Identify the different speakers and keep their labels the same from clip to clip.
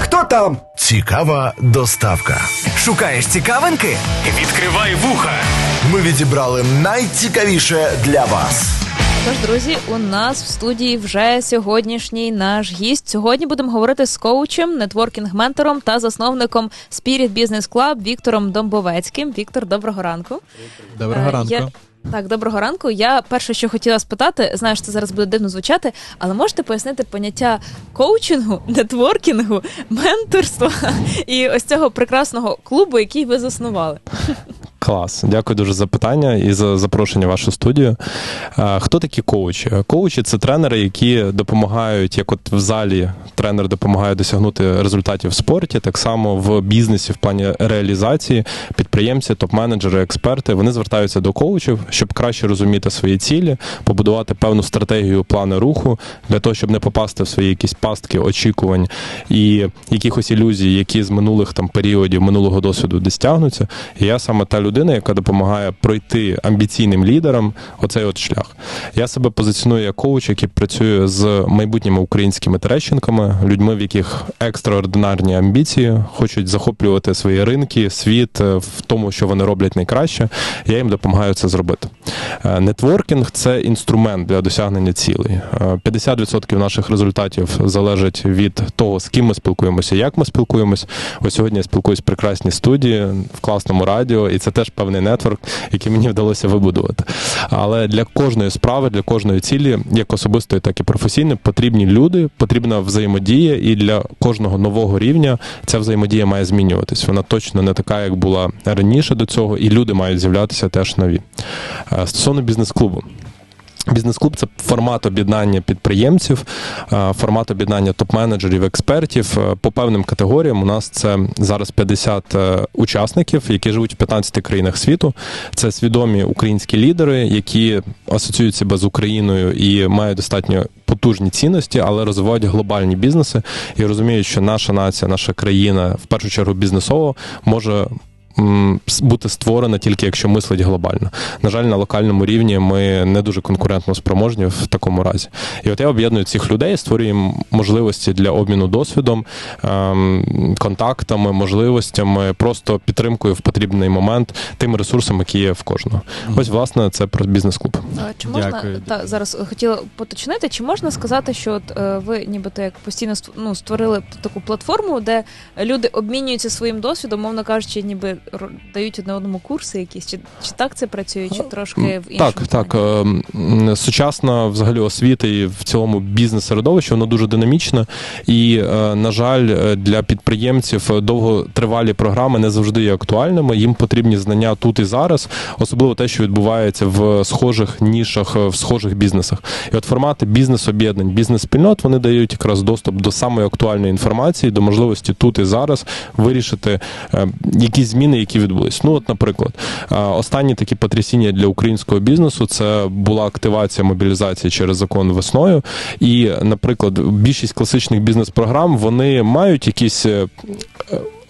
Speaker 1: Хто там?
Speaker 2: Цікава доставка.
Speaker 3: Шукаєш цікавинки?
Speaker 4: Відкривай вуха.
Speaker 2: Ми відібрали найцікавіше для вас.
Speaker 5: Тож, друзі, у нас в студії вже сьогоднішній наш гість. Сьогодні будемо говорити з коучем, нетворкінг-ментором та засновником Spirit Business Club Віктором Домбовецьким. Віктор, доброго ранку.
Speaker 6: Доброго
Speaker 5: Е,
Speaker 6: ранку.
Speaker 5: Я... Так, доброго ранку. Я перше, що хотіла спитати, знаю, що це зараз буде дивно звучати, але можете пояснити поняття коучингу, нетворкінгу, менторства і ось цього прекрасного клубу, який ви заснували?
Speaker 6: Клас, дякую дуже за питання і за запрошення в вашу студію. Хто такі коучі? Коучі це тренери, які допомагають, як от в залі тренер допомагає досягнути результатів в спорті, так само в бізнесі в плані реалізації, підприємці, топ-менеджери, експерти вони звертаються до коучів, щоб краще розуміти свої цілі, побудувати певну стратегію, плани руху для того, щоб не попасти в свої якісь пастки, очікувань і якихось ілюзій, які з минулих там періодів минулого досвіду десь тягнуться. І я саме та людина, яка допомагає пройти амбіційним лідерам оцей от шлях. Я себе позиціоную як коуч, який працює з майбутніми українськими трещинками, людьми, в яких екстраординарні амбіції, хочуть захоплювати свої ринки, світ е, в тому, що вони роблять найкраще. Я їм допомагаю це зробити. Е, Нетворкінг це інструмент для досягнення цілей. Е, 50% наших результатів залежить від того, з ким ми спілкуємося, як ми спілкуємося. Ось сьогодні я спілкуюсь в прекрасній студії в класному радіо, і це теж певний нетворк, який мені вдалося вибудувати. Але для кожної справи, для кожної цілі, як особистої, так і професійної, потрібні люди, потрібна взаємодія, і для кожного нового рівня ця взаємодія має змінюватись. Вона точно не така, як була раніше до цього, і люди мають з'являтися теж нові. Е, Стосовно бізнес-клубу. Бізнес-клуб це формат об'єднання підприємців, е, формат об'єднання топ-менеджерів, експертів. Е, По певним категоріям у нас це зараз 50 е, учасників, які живуть в 15 країнах світу. Це свідомі українські лідери, які асоціюють себе з Україною і мають достатньо потужні цінності, але розвивають глобальні бізнеси і розуміють, що наша нація, наша країна, в першу чергу бізнесово, може бути створена тільки якщо мислить глобально. На жаль, на локальному рівні ми не дуже конкурентно спроможні в такому разі. І от я об'єдную цих людей, створюємо можливості для обміну досвідом, ем, контактами, можливостями, просто підтримкою в потрібний момент тим ресурсом, які є в кожного. Ось, власне, це про бізнес-клуб.
Speaker 5: Чи можна
Speaker 6: Дякую.
Speaker 5: та зараз хотіла поточнити, чи можна сказати, що от е, ви нібито як постійно ст- ну, створили таку платформу, де люди обмінюються своїм досвідом, мовно кажучи, ніби дають одне одному курси якісь, чи, чи так це працює, чи трошки в іншому
Speaker 6: Так, так.
Speaker 5: плані?
Speaker 6: ем, Сучасна взагалі освіта і в цілому бізнес-середовище, воно дуже динамічне. І, е, на жаль, е, для підприємців довготривалі програми не завжди є актуальними. Їм потрібні знання тут і зараз, особливо те, що відбувається в схожих нішах, е, в схожих бізнесах. І от формати бізнес-об'єднань, бізнес-спільнот вони дають якраз доступ до самої актуальної інформації, до можливості тут і зараз вирішити е, якісь зміни, які відбулись. Ну, от, наприклад, е, останні такі потрясіння для українського бізнесу це була активація мобілізації через закон весною. І, наприклад, більшість класичних бізнес-програм вони мають якісь.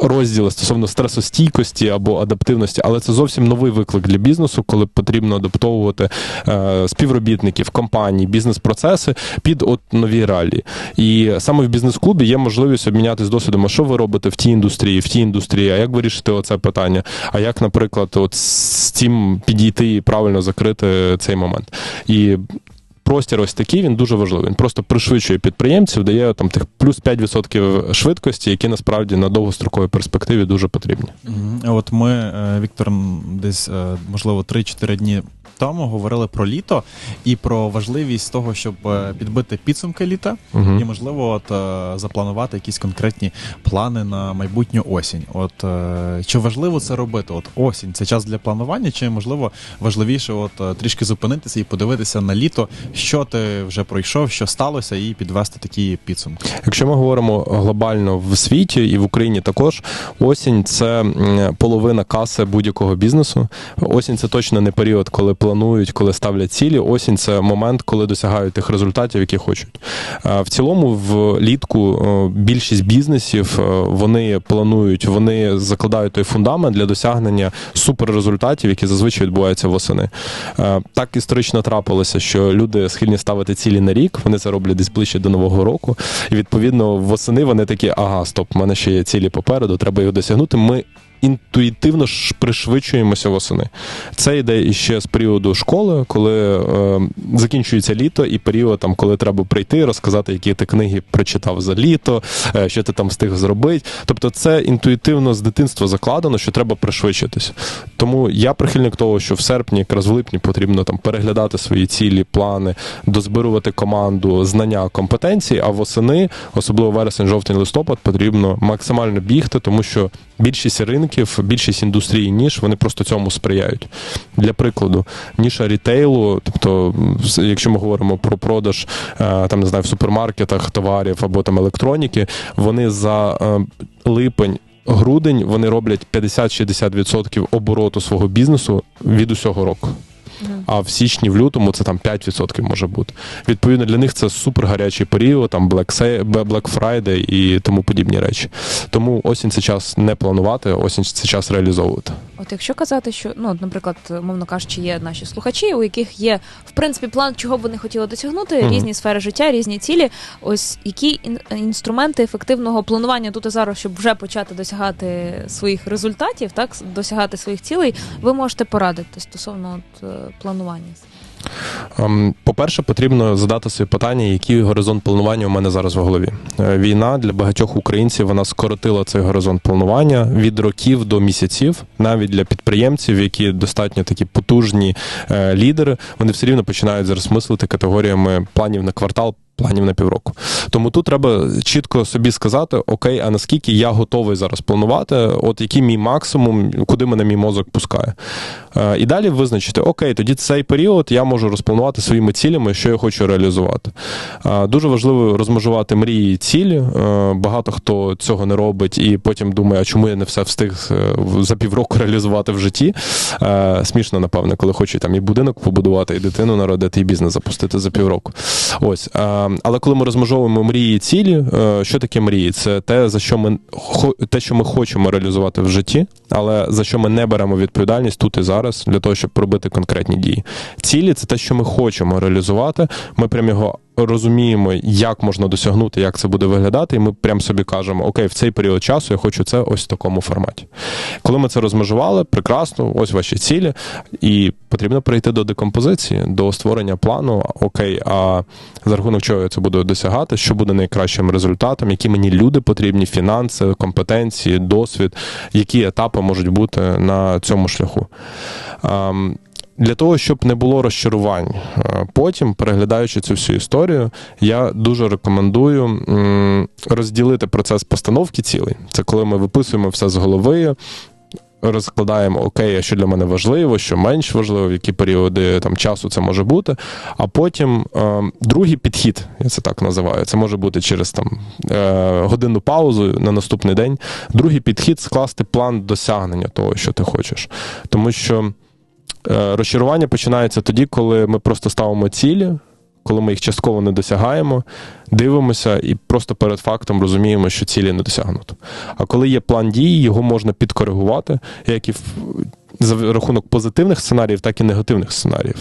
Speaker 6: Розділи стосовно стресостійкості або адаптивності, але це зовсім новий виклик для бізнесу, коли потрібно адаптовувати е, співробітників, компаній, бізнес-процеси під от нові реалії. І саме в бізнес-клубі є можливість обмінятися досвідом, а що ви робите в тій індустрії, в тій індустрії, а як вирішити оце питання? А як, наприклад, от з цим підійти і правильно закрити цей момент? І простір ось такий, він дуже важливий. Він просто пришвидшує підприємців, дає там тих плюс 5% швидкості, які насправді на довгостроковій перспективі дуже потрібні.
Speaker 7: От ми, е, Віктор, десь, е, можливо, 3-4 дні тому говорили про літо і про важливість того, щоб е, підбити підсумки літа,
Speaker 6: Мгм.
Speaker 7: і, можливо, от е, запланувати якісь конкретні плани на майбутню осінь. От е, чи важливо це робити? От осінь це час для планування, чи можливо важливіше, от трішки зупинитися і подивитися на літо, що ти вже пройшов, що сталося, і підвести такі підсумки.
Speaker 6: Якщо ми говоримо глобально в світі і в Україні також, осінь це половина каси будь-якого бізнесу. Осінь це точно не період, коли планують коли ставлять цілі. Осінь це момент, коли досягають тих результатів, які хочуть. Е, В цілому, влітку е, більшість бізнесів е, вони планують, вони закладають той фундамент для досягнення суперрезультатів, які зазвичай відбуваються восени. Так історично трапилося, що люди схильні ставити цілі на рік, вони це роблять десь ближче до нового року. І відповідно восени вони такі: ага, стоп, в мене ще є цілі попереду, треба їх досягнути. Ми інтуїтивно ж пришвидшуємося восени. Це йде іще з періоду школи, коли е, закінчується літо, і період, там, коли треба прийти, розказати, які ти книги прочитав за літо, е, що ти там встиг зробити. Тобто, це інтуїтивно з дитинства закладено, що треба пришвидшитися. Тому я прихильник того, що в серпні, якраз в липні, потрібно там переглядати свої цілі, плани, дозбирувати команду, знання, компетенції. А восени, особливо вересень, жовтень, листопад, потрібно максимально бігти, тому що більшість ринків, більшість індустрії ніж вони просто цьому сприяють. Для прикладу, ніша рітейлу, тобто, якщо ми говоримо про продаж е, там не знаю в супермаркетах товарів або там електроніки, вони за е, липень. Грудень вони роблять 50-60% обороту свого бізнесу від усього року. А в січні, в лютому це там 5% може бути. Відповідно, для них це супер гарячий період, там Black, Black Friday і тому подібні речі. Тому осінь це час не планувати, осінь це час реалізовувати.
Speaker 5: От якщо казати, що ну, наприклад, мовно кажучи, є наші слухачі, у яких є в принципі план, чого б вони хотіли досягнути,
Speaker 6: Мгм.
Speaker 5: різні сфери життя, різні цілі. Ось які ін- інструменти ефективного планування тут і зараз, щоб вже почати досягати своїх результатів, так досягати своїх цілей, ви можете порадити стосовно от, е, планування.
Speaker 6: Ем, По-перше, потрібно задати собі питання, який горизонт планування у мене зараз в голові. Е, Війна для багатьох українців вона скоротила цей горизонт планування від років до місяців, навіть для підприємців, які достатньо такі потужні е, лідери, вони все рівно починають зараз мислити категоріями планів на квартал. Планів на півроку. Тому тут треба чітко собі сказати: окей, а наскільки я готовий зараз планувати, от який мій максимум, куди мене мій мозок пускає. Е, І далі визначити, окей, тоді цей період я можу розпланувати своїми цілями, що я хочу реалізувати. Е, Дуже важливо розмежувати мрії і цілі. Е, Багато хто цього не робить і потім думає, а чому я не все встиг за півроку реалізувати в житті. Смішно, напевне, коли хочу там і будинок побудувати, і дитину народити, і бізнес запустити за півроку. Ось. Але коли ми розмежовуємо мрії і цілі, що таке мрії? Це те, за що ми те, що ми хочемо реалізувати в житті, але за що ми не беремо відповідальність тут і зараз для того, щоб пробити конкретні дії. Цілі це те, що ми хочемо реалізувати. Ми прям його розуміємо, як можна досягнути, як це буде виглядати, і ми прям собі кажемо: Окей, в цей період часу я хочу це ось в такому форматі. Коли ми це розмежували, прекрасно, ось ваші цілі, і потрібно перейти до декомпозиції, до створення плану. Окей, а за рахунок чого я це буду досягати, що буде найкращим результатом, які мені люди потрібні, фінанси, компетенції, досвід, які етапи можуть бути на цьому шляху. Для того, щоб не було розчарувань е, потім, переглядаючи цю всю історію, я дуже рекомендую розділити процес постановки цілей. Це коли ми виписуємо все з голови, розкладаємо окей, що для мене важливо, що менш важливо, в які періоди там часу це може бути. А потім е, другий підхід, я це так називаю. Це може бути через там е, годинну паузу на наступний день. Другий підхід скласти план досягнення того, що ти хочеш. Тому що розчарування починається тоді, коли ми просто ставимо цілі. Коли ми їх частково не досягаємо, дивимося і просто перед фактом розуміємо, що цілі не досягнуто. А коли є план дії, його можна підкоригувати, як і в- за рахунок позитивних сценаріїв, так і негативних сценаріїв.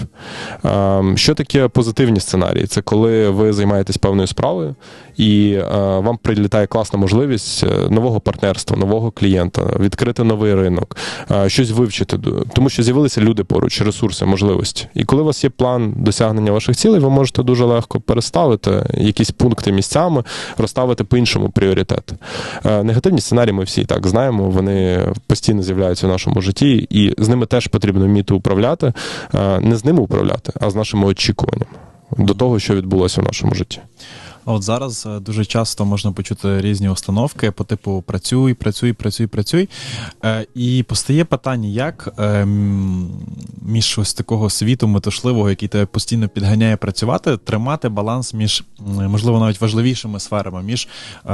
Speaker 6: Ем, Що таке позитивні сценарії? Це коли ви займаєтесь певною справою, і е, вам прилітає класна можливість е, нового партнерства, нового клієнта, відкрити новий ринок, е, щось вивчити, тому що з'явилися люди поруч, ресурси, можливості. І коли у вас є план досягнення ваших цілей, ви можете дуже легко переставити якісь пункти місцями, розставити по-іншому пріоритети. Е, Негативні сценарії ми всі так знаємо, вони постійно з'являються в нашому житті, і з ними теж потрібно вміти управляти, Е, не з ними управляти, а з нашими очікуваннями до того, що відбулося в нашому житті.
Speaker 7: А от зараз е, дуже часто можна почути різні установки по типу працюй, працюй, працюй, працюй. Е, І постає питання, як е, між ось такого світу метушливого, який тебе постійно підганяє працювати, тримати баланс між, можливо, навіть важливішими сферами, між е,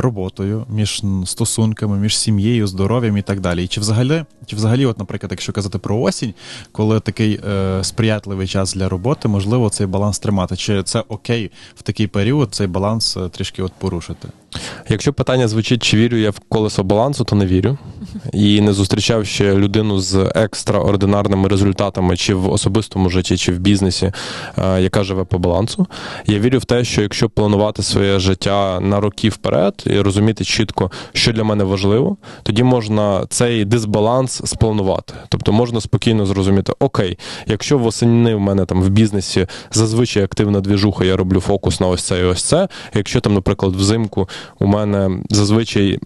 Speaker 7: роботою, між стосунками, між сім'єю, здоров'ям і так далі. І чи взагалі, чи взагалі, от, наприклад, якщо казати про осінь, коли такий сприятливий час для роботи, можливо, цей баланс тримати? Чи це окей в такий період цей баланс е, трішки от порушити?
Speaker 6: Якщо питання звучить, чи вірю я в колесо балансу, то не вірю. І не зустрічав ще людину з екстраординарними результатами, чи в особистому житті, чи в бізнесі, е, яка живе по балансу. Я вірю в те, що якщо планувати своє життя на роки вперед і розуміти чітко, що для мене важливо, тоді можна цей дисбаланс спланувати. Тобто можна спокійно зрозуміти, окей, якщо восени в мене там в бізнесі зазвичай активна двіжуха, я роблю фокус на ось це і ось це. Якщо там, наприклад, взимку у мене зазвичай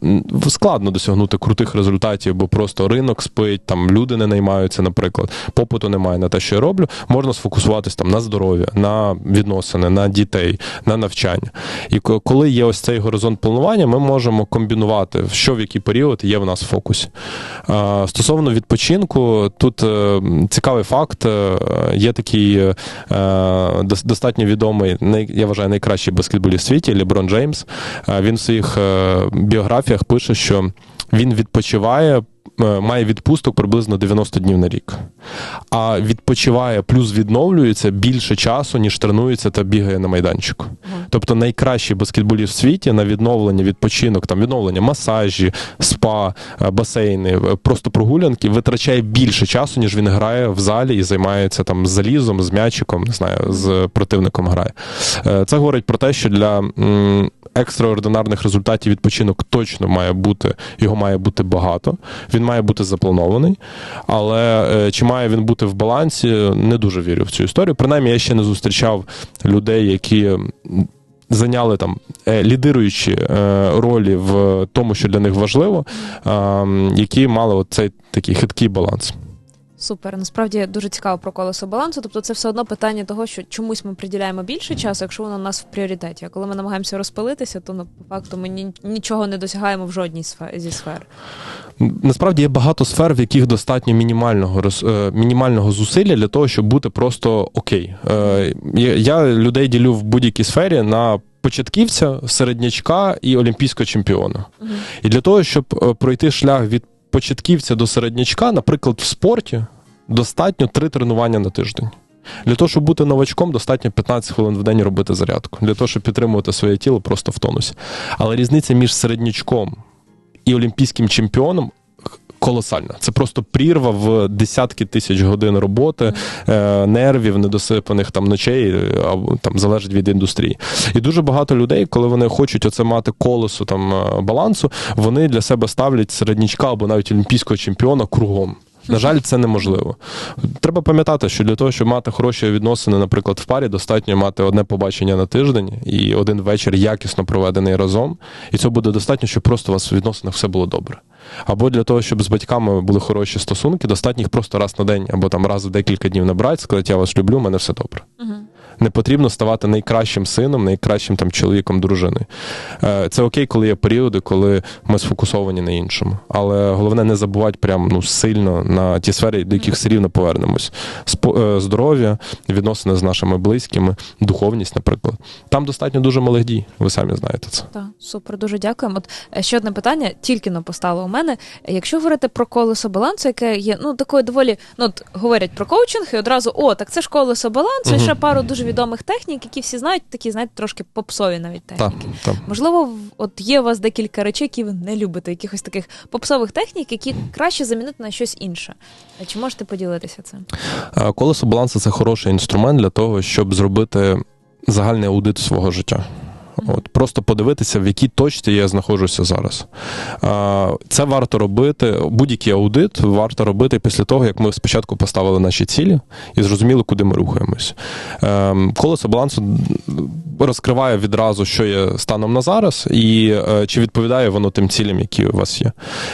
Speaker 6: складно досягнути крутих результатів, бо просто ринок спить, там люди не наймаються, наприклад, попиту немає на те, що я роблю. Можна сфокусуватись там на здоров'я, на відносини, на дітей, на навчання. І коли є ось цей горизонт планування, ми можемо комбінувати, що в який період є в нас в фокусі. Стосовно відпочинку, тут е, цікавий факт. Е, Є такий е, достатньо відомий, я вважаю, найкращий баскетболіст в світі Леброн Джеймс. Він в своїх е, біографіях пише, що він відпочиває. е, Має відпусток приблизно 90 днів на рік, а відпочиває плюс відновлюється більше часу, ніж тренується та бігає на майданчику. Тобто найкращий баскетболіст в світі на відновлення, відпочинок, там відновлення, масажі, спа, е, басейни, просто прогулянки витрачає більше часу, ніж він грає в залі і займається там з залізом, з м'ячиком, не знаю, з противником грає. Це говорить про те, що для екстраординарних результатів відпочинок точно має бути, його має бути багато. Він має бути запланований. Але е, чи має він бути в балансі, не дуже вірю в цю історію. Принаймні, я ще не зустрічав людей, які. Зайняли там е, лідируючі е, ролі в тому, що для них важливо, е, які мали от цей такий хиткий баланс.
Speaker 5: Супер, насправді дуже цікаво про колесо балансу. Тобто, це все одно питання того, що чомусь ми приділяємо більше часу, якщо воно у нас в пріоритеті. А коли ми намагаємося розпилитися, то ну, по факту ми ні, нічого не досягаємо в жодній зі сфер.
Speaker 6: Насправді є багато сфер, в яких достатньо мінімального роз- е, мінімального зусилля для того, щоб бути просто окей. Е, Я людей ділю в будь-якій сфері на початківця, середнячка і олімпійського чемпіона. І для того, щоб е, пройти шлях від початківця до середнячка, наприклад, в спорті достатньо три тренування на тиждень. Для того, щоб бути новачком, достатньо 15 хвилин в день робити зарядку. Для того, щоб підтримувати своє тіло просто в тонусі. Але різниця між середнячком і олімпійським чемпіоном колосальна. Це просто прірва в десятки тисяч годин роботи, е, нервів, недосипаних там ночей, е, або там залежить від індустрії. І дуже багато людей, коли вони хочуть оце мати колесо там е, балансу, вони для себе ставлять середнячка або навіть олімпійського чемпіона кругом. На жаль, це неможливо. Треба пам'ятати, що для того, щоб мати хороші відносини, наприклад, в парі, достатньо мати одне побачення на тиждень і один вечір якісно проведений разом. І це буде достатньо, щоб просто у вас в відносинах все було добре. Або для того, щоб з батьками були хороші стосунки, достатньо їх просто раз на день або там раз в декілька днів набрати, сказати, я вас люблю, у мене все добре. Не потрібно ставати найкращим сином, найкращим там чоловіком, дружиною. Е, Це окей, коли є періоди, коли ми сфокусовані на іншому. Але головне не забувати прям ну сильно на ті сфери, до яких все рівно повернемось. Спо- е, Здоров'я, відносини з нашими близькими, духовність, наприклад. Там достатньо дуже малих дій. Ви самі знаєте це.
Speaker 5: Так, супер, дуже дякуємо. От е, ще одне питання, тільки но постало у мене. Якщо говорити про колесо балансу, яке є ну такою доволі, ну от говорять про коучинг, і одразу о, так це ж колесо балансу, і ще пару дуже відомих технік, які всі знають, такі знаєте, трошки попсові навіть техніки.
Speaker 6: так.
Speaker 5: Можливо, в- от є у вас декілька речей, які ви не любите, якихось таких попсових технік, які краще замінити на щось інше. Чи можете поділитися цим?
Speaker 6: Колесо балансу це хороший інструмент для того, щоб зробити загальний аудит свого життя. От просто подивитися, в якій точці я знаходжуся зараз. Це варто робити. Будь-який аудит варто робити після того, як ми спочатку поставили наші цілі і зрозуміли, куди ми рухаємось. Ем, Колесо балансу розкриває відразу, що є станом на зараз, і е, чи відповідає воно тим цілям, які у вас є.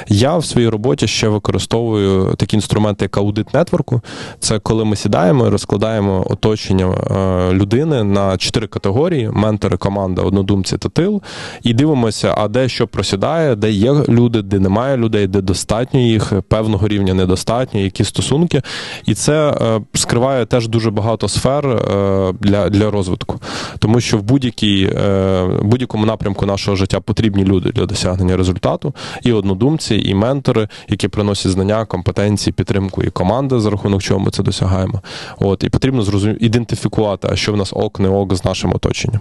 Speaker 6: Я в своїй роботі ще використовую такі інструменти, як аудит нетворку. Це коли ми сідаємо і розкладаємо оточення е, людини на чотири категорії: ментори, команда, однодумці та тил. І дивимося, а де що просідає, де є люди, де немає людей, де достатньо їх, певного рівня недостатньо, які стосунки. І це е, скриває теж дуже багато сфер е, для, для розвитку. Тому що в будь-якій, е, будь-якому напрямку нашого життя потрібні люди для досягнення результату, і однодумці, і ментори, які приносять знання, компетенції, підтримку і команда, за рахунок чого ми це досягаємо. От і потрібно зрозуміти ідентифікувати, а що в нас ок, не ок з нашим оточенням.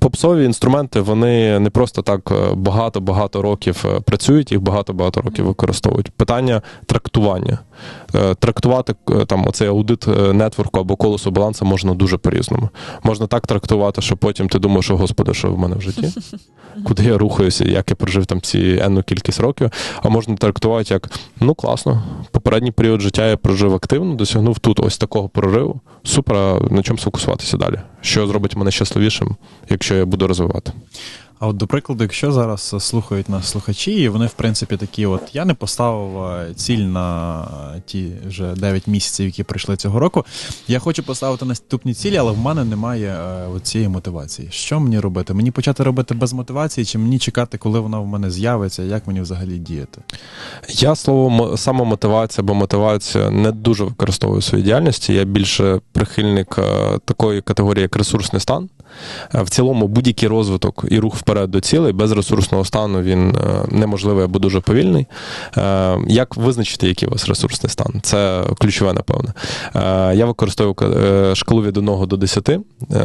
Speaker 6: Попсові інструменти вони не просто так багато-багато років е, працюють, їх багато-багато років використовують. Питання трактування. Е, Трактувати е, там оцей аудит е, нетворку або колесо балансу можна дуже по-різному. Можна так трактувати, що потім ти думаєш, що господи, що в мене в житті, куди я рухаюся, як я прожив там ці енну кількість років. А можна трактувати як ну класно, попередній період життя я прожив активно, досягнув тут ось такого прориву. Супер, на чому сфокусуватися далі? Що зробить мене щасливішим, якщо я буду розвивати?
Speaker 7: А от до прикладу, якщо зараз слухають нас слухачі, і вони, в принципі, такі, от я не поставив е, ціль на ті вже 9 місяців, які пройшли цього року. Я хочу поставити наступні цілі, але в мене немає е, цієї мотивації. Що мені робити? Мені почати робити без мотивації, чи мені чекати, коли вона в мене з'явиться, як мені взагалі діяти?
Speaker 6: Я слово мо- самомотивація або мотивація не дуже використовую в своїй діяльності. Я більше прихильник е, такої категорії, як ресурсний стан. Е, В цілому будь-який розвиток і рух вперед до цілей без ресурсного стану він е, неможливий або дуже повільний. Е, Як визначити, який у вас ресурсний стан? Це ключове, напевно. Е, Я використовую шкалу від 1 до 10. Е,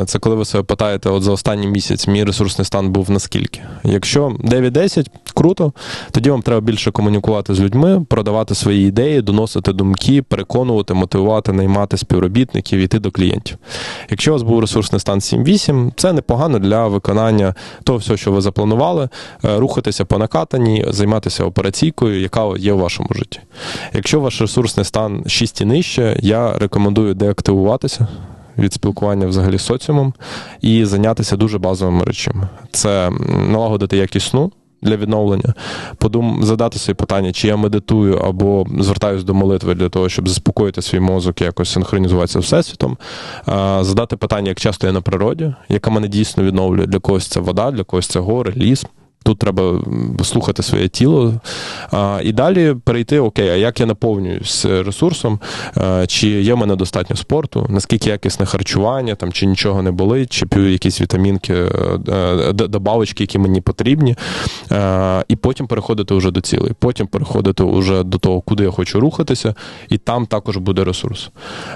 Speaker 6: Це коли ви себе питаєте, от за останній місяць мій ресурсний стан був наскільки. Якщо 9-10, круто, тоді вам треба більше комунікувати з людьми, продавати свої ідеї, доносити думки, переконувати, мотивувати, наймати співробітників, йти до клієнтів. Якщо у вас був ресурсний стан 7-8, це непогано для виконання того всього, що ви запланували, е, рухатися по накатанні, займатися операційкою, яка є в вашому житті. Якщо ваш ресурсний стан 6 і нижче, я рекомендую деактивуватися. Від спілкування взагалі з соціумом і зайнятися дуже базовими речами. Це налагодити якість сну для відновлення, подум... задати собі питання, чи я медитую або звертаюся до молитви для того, щоб заспокоїти свій мозок, якось синхронізуватися з всесвітом. Задати питання, як часто я на природі, яка мене дійсно відновлює. Для когось це вода, для когось це гори, ліс. Тут треба слухати своє тіло. А, і далі перейти, окей, а як я наповнююсь ресурсом, а, чи є в мене достатньо спорту, наскільки якісне харчування, там, чи нічого не болить, чи п'ю якісь вітамінки, е, е, добавочки, які мені потрібні. А, і потім переходити вже до цілей. Потім переходити вже до того, куди я хочу рухатися, і там також буде ресурс.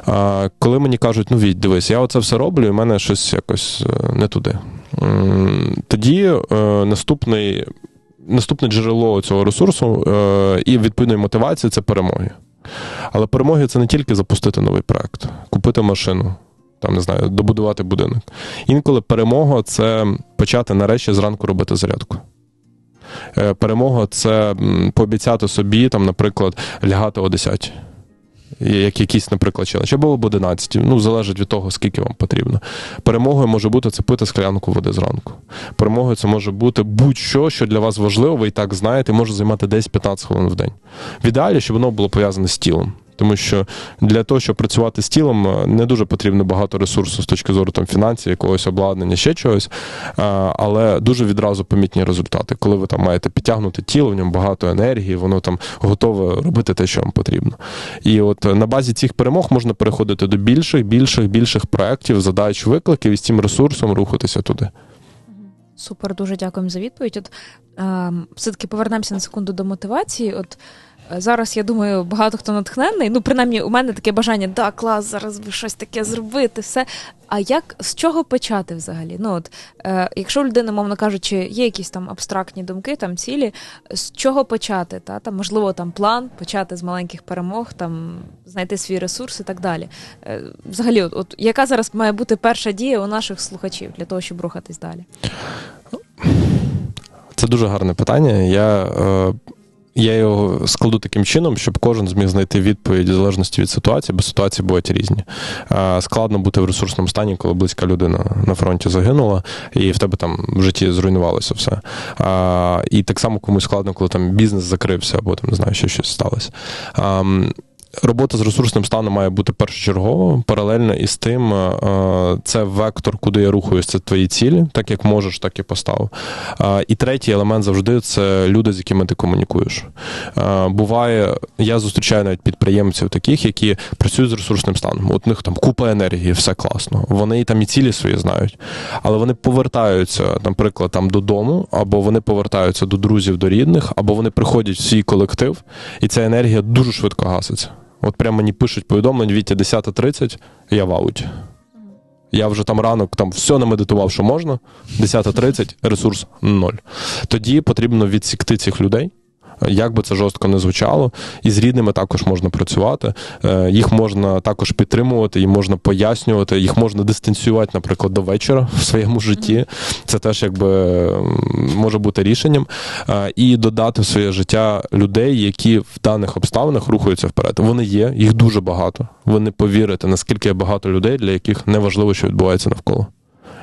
Speaker 6: А, коли мені кажуть, ну Віть, дивись, я оце все роблю, і в мене щось якось е, не туди. Тоді е, наступний, наступне джерело цього ресурсу е, і відповідної мотивації це перемоги. Але перемоги це не тільки запустити новий проект, купити машину, там не знаю, добудувати будинок. Інколи перемога це почати нарешті зранку робити зарядку. Е, Перемога це пообіцяти собі, там, наприклад, лягати о 10 як якийсь, наприклад, челендж, або об 11, ну, залежить від того, скільки вам потрібно. Перемогою може бути це пити склянку води зранку. Перемогою це може бути будь-що, що для вас важливо, ви і так знаєте, може займати 10-15 хвилин в день. В ідеалі, щоб воно було пов'язане з тілом. Тому що для того, щоб працювати з тілом, е, не дуже потрібно багато ресурсу з точки зору там фінансів, якогось обладнання, ще чогось, е, але дуже відразу помітні результати. Коли ви там маєте підтягнути тіло, в ньому багато енергії, воно там готове робити те, що вам потрібно. І от е, на базі цих перемог можна переходити до більших, більших, більших проєктів, задач, викликів і з цим ресурсом рухатися туди.
Speaker 5: Супер, дуже дякуємо за відповідь. От е, все-таки повернемося на секунду до мотивації. От Зараз я думаю, багато хто натхнений. Ну, принаймні, у мене таке бажання, да, клас, зараз би щось таке зробити, все. А як з чого почати взагалі? Ну от е, якщо у людини, мовно кажучи, є якісь там абстрактні думки, там цілі, з чого почати? Та там можливо там план, почати з маленьких перемог, там знайти свій ресурс і так далі. Е, взагалі, от, от яка зараз має бути перша дія у наших слухачів для того, щоб рухатись далі?
Speaker 6: Це дуже гарне питання. Я, е, я його складу таким чином, щоб кожен зміг знайти відповідь в залежності від ситуації, бо ситуації бувають різні. Складно бути в ресурсному стані, коли близька людина на фронті загинула, і в тебе там в житті зруйнувалося все. І так само комусь складно, коли там бізнес закрився, або там не знаю, що щось сталося. Е, Робота з ресурсним станом має бути першочергово, паралельно із тим, е, це вектор, куди я рухаюсь, це твої цілі, так як можеш, так і постав. Е, І третій елемент завжди це люди, з якими ти комунікуєш. Е, Буває, я зустрічаю навіть підприємців таких, які працюють з ресурсним станом. От у них там купа енергії, все класно. Вони там і цілі свої знають, але вони повертаються, наприклад, там додому, або вони повертаються до друзів, до рідних, або вони приходять в свій колектив, і ця енергія дуже швидко гаситься. От прямо мені пишуть повідомлення, Вітя 10.30, я в ауті. Я вже там ранок там все намедитував, що можна. 10.30, ресурс ноль. Тоді потрібно відсікти цих людей. Як би це жорстко не звучало, і з рідними також можна працювати. Е, Їх можна також підтримувати, їм можна пояснювати, їх можна дистанціювати, наприклад, до вечора в своєму житті. Це теж якби може бути рішенням. Е, І додати в своє життя людей, які в даних обставинах рухаються вперед. Вони є, їх дуже багато. Ви не повірите, наскільки є багато людей, для яких не важливо, що відбувається навколо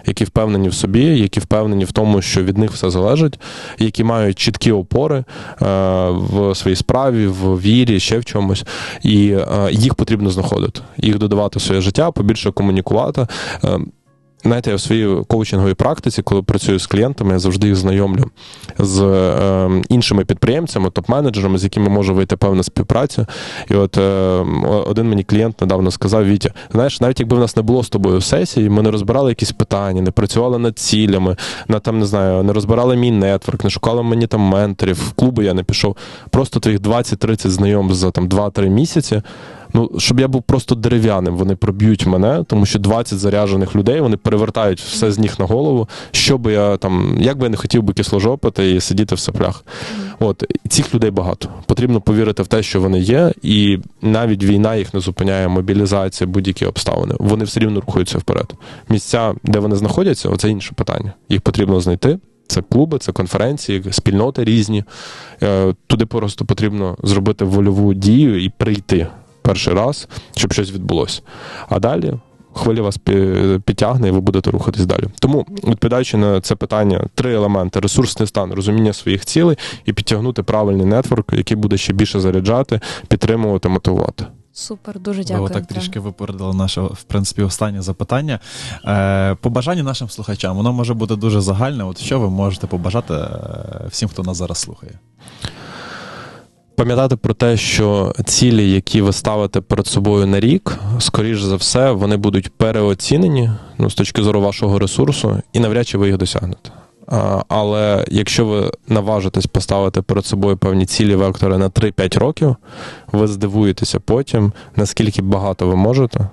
Speaker 6: які впевнені в собі, які впевнені в тому, що від них все залежить, які мають чіткі опори е, в своїй справі, в вірі, ще в чомусь. І е, їх потрібно знаходити, їх додавати в своє життя, побільше комунікувати. Знаєте, я в своїй коучинговій практиці, коли працюю з клієнтами, я завжди їх знайомлю з е, іншими підприємцями, топ-менеджерами, з якими може вийти певна співпраця. І от е, один мені клієнт недавно сказав: Вітя, знаєш, навіть якби в нас не було з тобою сесії, ми не розбирали якісь питання, не працювали над цілями, на там не знаю, не розбирали мій нетворк, не шукали мені там менторів, в клуби я не пішов. Просто твоїх 20-30 знайомств за там 2-3 місяці. Ну, щоб я був просто дерев'яним, вони проб'ють мене, тому що 20 заряджених людей вони перевертають все з ніг на голову. Що би я там, як би я не хотів би кисложопити і сидіти в соплях. От цих людей багато. Потрібно повірити в те, що вони є, і навіть війна їх не зупиняє, мобілізація, будь-які обставини. Вони все рівно рухаються вперед. Місця, де вони знаходяться, оце інше питання. Їх потрібно знайти. Це клуби, це конференції, спільноти різні. Е, Туди просто потрібно зробити вольову дію і прийти перший раз, щоб щось відбулося. А далі хвиля вас підтягне, і ви будете рухатись далі. Тому, відповідаючи на це питання, три елементи: ресурсний стан, розуміння своїх цілей і підтягнути правильний нетворк, який буде ще більше заряджати, підтримувати, мотивувати.
Speaker 5: Супер, дуже дякую.
Speaker 7: отак
Speaker 5: Антон.
Speaker 7: трішки випередили наше, в принципі, останнє запитання. Е, побажання нашим слухачам, воно може бути дуже загальне. От що ви можете побажати е, всім, хто нас зараз слухає?
Speaker 6: Пам'ятати про те, що цілі, які ви ставите перед собою на рік, скоріш за все, вони будуть переоцінені ну, з точки зору вашого ресурсу, і навряд чи ви їх досягнете. Але якщо ви наважитесь поставити перед собою певні цілі вектори на 3-5 років, ви здивуєтеся потім, наскільки багато ви можете,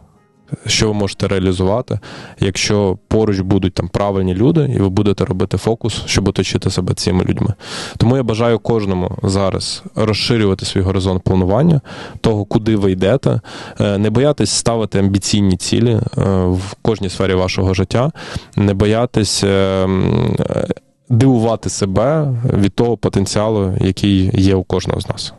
Speaker 6: що ви можете реалізувати, якщо поруч будуть там правильні люди, і ви будете робити фокус, щоб оточити себе цими людьми. Тому я бажаю кожному зараз розширювати свій горизонт планування, того, куди ви йдете, Е, не боятись ставити амбіційні цілі е, в кожній сфері вашого життя, не боятись. е, Дивувати себе від того потенціалу, який є у кожного з нас.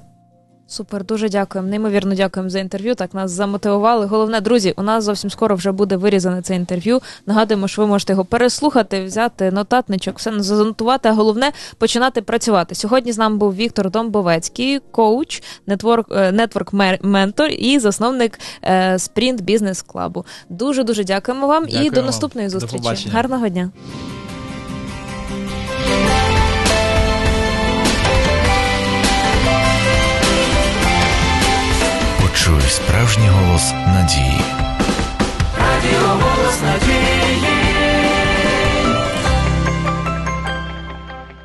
Speaker 5: Супер, дуже дякуємо. Неймовірно дякуємо за інтерв'ю. Так нас замотивували. Головне, друзі, у нас зовсім скоро вже буде вирізане це інтерв'ю. Нагадуємо, що ви можете його переслухати, взяти нотатничок, все занотувати. А головне починати працювати. Сьогодні з нами був Віктор Домбовецький, коуч, нетворк, е, нетворк ментор і засновник е, Sprint Бізнес Клабу. Дуже дуже дякуємо вам і до наступної зустрічі.
Speaker 7: побачення.
Speaker 5: Гарного дня.
Speaker 2: Почуй справжній голос надії.
Speaker 3: Радіо голос надії.